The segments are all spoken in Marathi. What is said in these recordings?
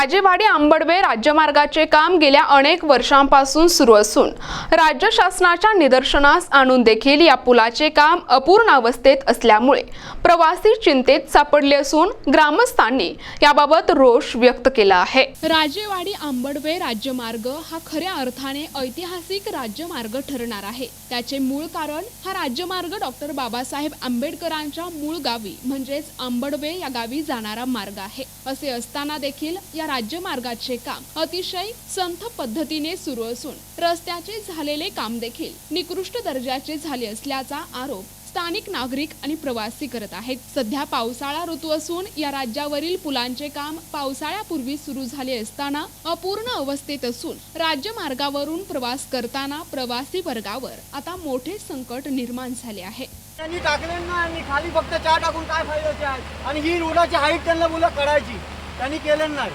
राजेवाडी आंबडवे राज्यमार्गाचे काम गेल्या अनेक वर्षांपासून सुरू असून राज्य शासनाच्या निदर्शनास आणून देखील या पुलाचे काम अपूर्ण अवस्थेत असल्यामुळे प्रवासी चिंतेत सापडले असून ग्रामस्थांनी याबाबत रोष व्यक्त केला आहे. राजेवाडी आंबडवे राज्यमार्ग हा खऱ्या अर्थाने ऐतिहासिक राज्यमार्ग ठरणार आहे. त्याचे मूळ कारण हा राज्यमार्ग डॉक्टर बाबासाहेब आंबेडकरांच्या मूळ गावी म्हणजेच आंबडवे या गावी जाणारा मार्ग आहे. असे असताना देखील या राज्यमार्गाचे काम अतिशय संथ पद्धतीने सुरू असून रस्त्याचे झालेले काम देखील निकृष्ट दर्जाचे झाले असल्याचा आरोप स्थानिक नागरिक आणि प्रवासी करत आहेत. सध्या पावसाळा ऋतू असून या राज्यावरील पुलांचे काम पावसाळ्यापूर्वी सुरू झाले असताना अपूर्ण अवस्थेत असून राज्यमार्गावरून प्रवास करताना प्रवासी वर्गावर आता मोठे संकट निर्माण झाले आहे. त्यांनी टाकले ना आणि खाली फक्त चहा टाकून काय फायद्याचे आहे आणि ही रोडाची हाईट त्यांना बोला करायची त्यांनी केलं नाही.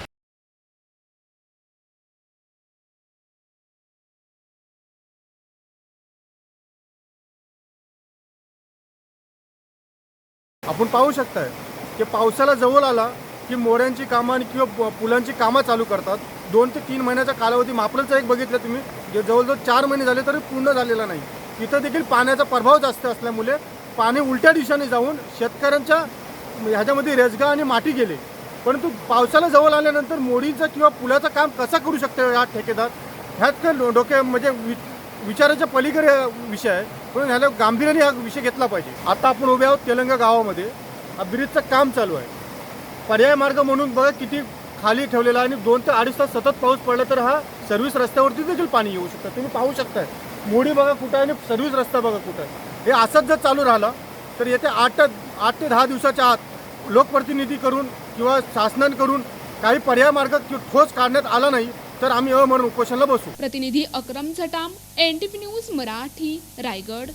आपण पाहू शकताय की पावसाला जवळ आला की मोऱ्यांची कामं आणि किंवा पुलांची कामं चालू करतात. दोन ते तीन महिन्याचा कालावधी मापलंचं एक बघितलं तुम्ही. जे जवळजवळ चार महिने झाले तरी पूर्ण झालेला नाही. इथं देखील पाण्याचा प्रभाव जास्त असल्यामुळे पाणी उलट्या दिशेने जाऊन शेतकऱ्यांच्या ह्याच्यामध्ये रेजगा आणि माती गेले. परंतु पावसाला जवळ आल्यानंतर मोडीचं किंवा पुलाचं काम कसं करू शकतो हा ठेकेदार? ह्यात काय डो- डोक्या म्हणजे वि विचाराच्या पलीकडे विषय आहे. म्हणून ह्याला गांभीर्याने हा विषय घेतला पाहिजे. आता आपण उभे आहोत तेलंगा गावामध्ये. हा ब्रिजचं काम चालू आहे. पर्याय मार्ग म्हणून बघा किती खाली ठेवलेला आहे आणि दोन ते अडीच तास सतत पाऊस पडला तर हा सर्व्हिस रस्त्यावरती देखील पाणी येऊ शकतं. तुम्ही पाहू शकताय. मोडी बघा कुठं आहे आणि सर्व्हिस रस्ता बघा कुठं आहे. हे असंच जर चालू राहिलं तर येत्या आठ आठ ते दहा दिवसाच्या आत लोकप्रतिनिधी करून किंवा शासनांकडून करून काही पर्याय मार्ग ठोस काढण्यात आला नाही तर आम्ही अ म्हणून उपोषणाला बसू. प्रतिनिधी अक्रम झटाम एन न्यूज मराठी रायगड.